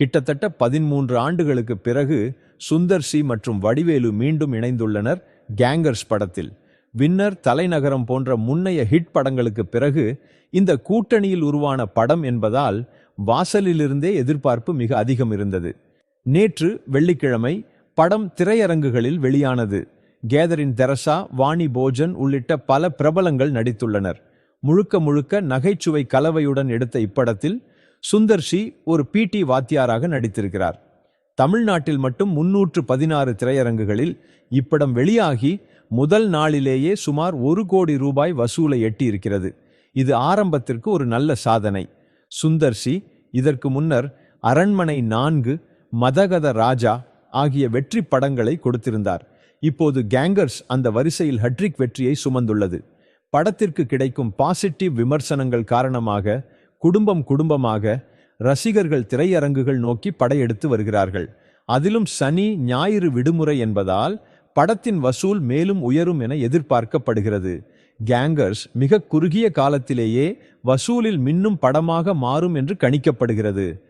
கிட்டத்தட்ட பதிமூன்று ஆண்டுகளுக்கு பிறகு சுந்தர் சி மற்றும் வடிவேலு மீண்டும் இணைந்துள்ளனர் கேங்கர்ஸ் படத்தில். வின்னர் தலைநகரம் போன்ற முன்னைய ஹிட் படங்களுக்கு பிறகு இந்த கூட்டணியில் உருவான படம் என்பதால் வாசலிலிருந்தே எதிர்பார்ப்பு மிக அதிகம் இருந்தது. நேற்று வெள்ளிக்கிழமை படம் திரையரங்குகளில் வெளியானது. கேதரின் தெரசா வாணி போஜன் உள்ளிட்ட பல பிரபலங்கள் நடித்துள்ளனர். முழுக்க முழுக்க நகைச்சுவை கலவையுடன் எடுத்த இப்படத்தில் சுந்தர்ஷி ஒரு பிடி வாத்தியாராக நடித்திருக்கிறார். தமிழ்நாட்டில் மட்டும் முன்னூற்று பதினாறு திரையரங்குகளில் இப்படம் வெளியாகி முதல் நாளிலேயே சுமார் ஒரு கோடி ரூபாய் வசூலை எட்டியிருக்கிறது. இது ஆரம்பத்திற்கு ஒரு நல்ல சாதனை. சுந்தர் சி இதற்கு முன்னர் அரண்மனை நான்கு மதகத ராஜா ஆகிய வெற்றி படங்களை கொடுத்திருந்தார். இப்போது கேங்கர்ஸ் அந்த வரிசையில் ஹட்ரிக் வெற்றியை சுமந்துள்ளது. படத்திற்கு கிடைக்கும் பாசிட்டிவ் விமர்சனங்கள் காரணமாக குடும்பம் குடும்பமாக ரசிகர்கள் திரையரங்குகள் நோக்கி படையெடுத்து வருகிறார்கள். அதிலும் சனி ஞாயிறு விடுமுறை என்பதால் படத்தின் வசூல் மேலும் உயரும் என எதிர்பார்க்கப்படுகிறது. கேங்கர்ஸ் மிக குறுகிய காலத்திலேயே வசூலில் மின்னும் படமாக மாறும் என்று கணிக்கப்படுகிறது.